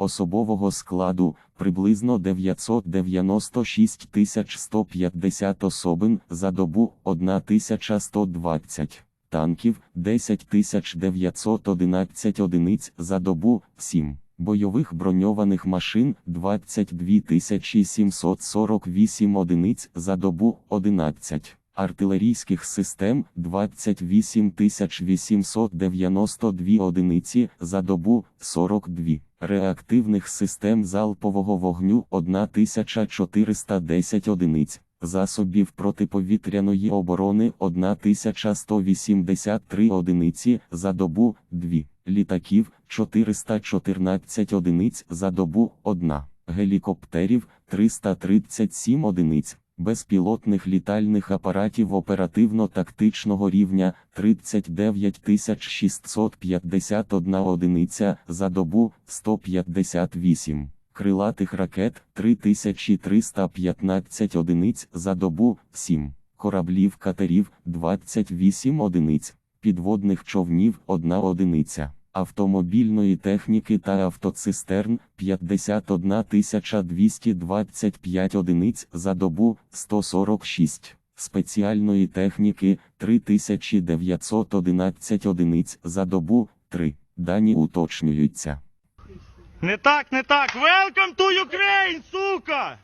особового складу приблизно 996 150 особин за добу 1120 танків 10 911 одиниць за добу 7 бойових броньованих машин 22 748 одиниць за добу 11 артилерійських систем 28 892 одиниці за добу 42 реактивних систем залпового вогню 1410 одиниць. Засобів протиповітряної оборони 1183 одиниці за добу 2 літаків 414 одиниць за добу 1 гелікоптерів 337 одиниць безпілотних літальних апаратів оперативно-тактичного рівня 39 651 одиниця за добу 158, крилатих ракет 3315 одиниць за добу 7, кораблів катерів 28 одиниць, підводних човнів 1 одиниця. Автомобільної техніки та автоцистерн 51 225 одиниць за добу 146, спеціальної техніки 3911 одиниць за добу 3. Дані уточнюються. Не так, не так. Welcome to Ukraine, сука!